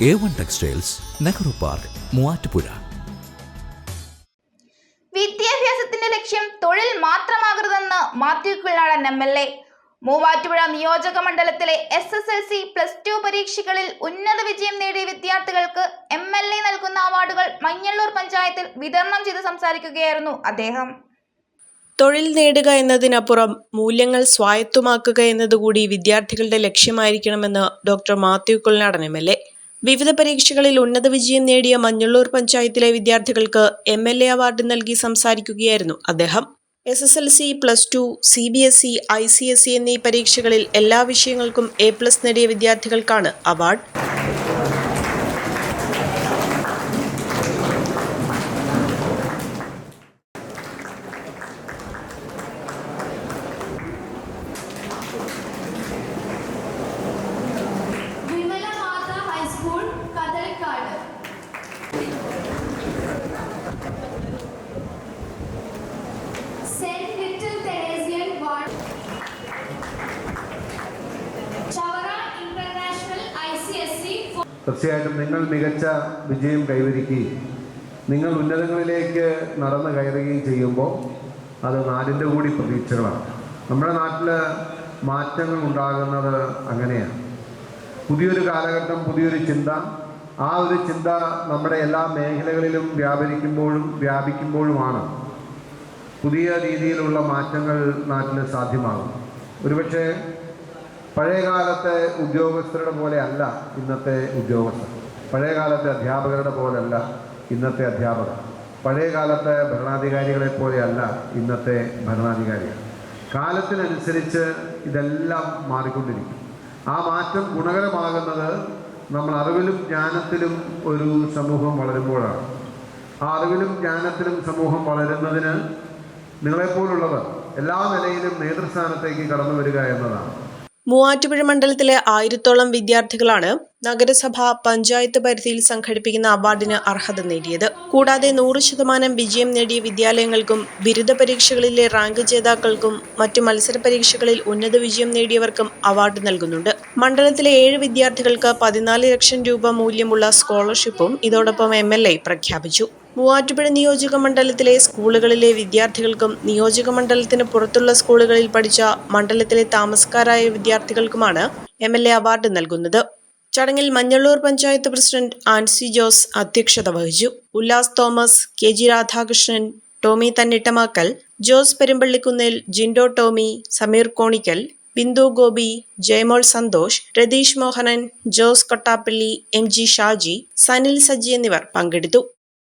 A one textiles Nehru park Muvattupuzha വിദ്യാഭ്യാസത്തിന്റെ ലക്ഷ്യം തൊഴിൽ മാത്രമാകരുതെന്ന് Mathew Kuzhalnadan M L A Muvattupuzha നിയോജക മണ്ഡലത്തിലെ S S L C plus two പരീക്ഷകളിൽ ഉന്നത വിജയം നേടിയ വിദ്യാർത്ഥികൾക്ക് എം എൽ എ നൽകുന്ന അവാർഡുകൾ മഞ്ഞള്ളൂർ പഞ്ചായത്തിൽ വിതരണം ചെയ്ത് സംസാരിക്കുകയായിരുന്നു അദ്ദേഹം. തൊഴിൽ നേടുക എന്നതിനപ്പുറം മൂല്യങ്ങൾ സ്വായത്തമാക്കുക എന്നതുകൂടി വിദ്യാർത്ഥികളുടെ ലക്ഷ്യമായിരിക്കണമെന്ന് doctor Mathew Kuzhalnadan M L A വിവിധ പരീക്ഷകളിൽ ഉന്നത വിജയം നേടിയ മഞ്ഞള്ളൂർ പഞ്ചായത്തിലെ വിദ്യാർത്ഥികൾക്ക് എം എൽ എ അവാർഡ് നൽകി സംസാരിക്കുകയായിരുന്നു അദ്ദേഹം. S S L C plus two C B S E I C S E എന്നീ പരീക്ഷകളിൽ എല്ലാ വിഷയങ്ങൾക്കും എ പ്ലസ് നേടിയ വിദ്യാർത്ഥികൾക്കാണ് അവാർഡ്. തീർച്ചയായിട്ടും നിങ്ങൾ മികച്ച വിജയം കൈവരിക്കുകയും നിങ്ങൾ ഉന്നതങ്ങളിലേക്ക് നടന്നു കയറുകയും ചെയ്യുമ്പോൾ അത് നാടിന്റെ കൂടി പ്രതീക്ഷകളാണ്. നമ്മുടെ നാട്ടിൽ മാറ്റങ്ങൾ ഉണ്ടാകുന്നത് അങ്ങനെയാണ്. പുതിയൊരു കാലഘട്ടം പുതിയൊരു ചിന്ത. ആ ഒരു ചിന്ത നമ്മുടെ എല്ലാ മേഖലകളിലും വ്യാപരിക്കുമ്പോഴും വ്യാപിക്കുമ്പോഴുമാണ് പുതിയ രീതിയിലുള്ള മാറ്റങ്ങൾ നാട്ടിൽ സാധ്യമാകും ഒരുപക്ഷെ പഴയ കാലത്തെ ഉദ്യോഗസ്ഥരുടെ പോലെ അല്ല ഇന്നത്തെ ഉദ്യോഗസ്ഥർ. പഴയകാലത്തെ അധ്യാപകരുടെ പോലെയല്ല ഇന്നത്തെ അധ്യാപകർ. പഴയകാലത്തെ ഭരണാധികാരികളെ പോലെയല്ല ഇന്നത്തെ ഭരണാധികാരികൾ. കാലത്തിനനുസരിച്ച് ഇതെല്ലാം മാറിക്കൊണ്ടിരിക്കും. ആ മാറ്റം ഗുണകരമാകുന്നത് നമ്മൾ അറിവിലും ജ്ഞാനത്തിലും ഒരു സമൂഹം വളരുമ്പോഴാണ്. ആ അറിവിലും ജ്ഞാനത്തിലും സമൂഹം വളരുന്നതിന് നിങ്ങളെപ്പോലുള്ളവർ എല്ലാ നിലയിലും നേതൃസ്ഥാനത്തേക്ക് കടന്നു വരിക എന്നതാണ്. മൂവാറ്റുപുഴ മണ്ഡലത്തിലെ ആയിരത്തോളം വിദ്യാർത്ഥികളാണ് നഗരസഭ പഞ്ചായത്ത് പരിധിയിൽ സംഘടിപ്പിക്കുന്ന അവാർഡിന് അർഹത നേടിയത്. കൂടാതെ നൂറ് ശതമാനം വിജയം നേടിയ വിദ്യാലയങ്ങൾക്കും ബിരുദ പരീക്ഷകളിലെ റാങ്ക് ജേതാക്കൾക്കും മറ്റു മത്സര പരീക്ഷകളിൽ ഉന്നത വിജയം നേടിയവർക്കും അവാർഡ് നൽകുന്നുണ്ട്. മണ്ഡലത്തിലെ ഏഴ് വിദ്യാർത്ഥികൾക്ക് പതിനാല് ലക്ഷം രൂപ മൂല്യമുള്ള സ്കോളർഷിപ്പും ഇതോടൊപ്പം എം പ്രഖ്യാപിച്ചു. മൂവാറ്റുപുഴ നിയോജക മണ്ഡലത്തിലെ സ്കൂളുകളിലെ വിദ്യാർത്ഥികൾക്കും നിയോജക മണ്ഡലത്തിന് പുറത്തുള്ള സ്കൂളുകളിൽ പഠിച്ച മണ്ഡലത്തിലെ താമസക്കാരായ വിദ്യാർത്ഥികൾക്കുമാണ് എം എൽ എ അവാർഡ് നൽകുന്നത്. ചടങ്ങിൽ മഞ്ഞള്ളൂർ പഞ്ചായത്ത് പ്രസിഡന്റ് ആൻസി ജോസ് അധ്യക്ഷത വഹിച്ചു. Ullas Thomas K G Radhakrishnan Tomy Thannittamakkal Jose Perumpallikunnil Jindo Tomy Sameer Konickal Bindu Gopi Jayamol Santhosh Ratheesh Mohanan Jose Kottappally M G Shaji Sanil Saji എന്നിവർ പങ്കെടുത്തു.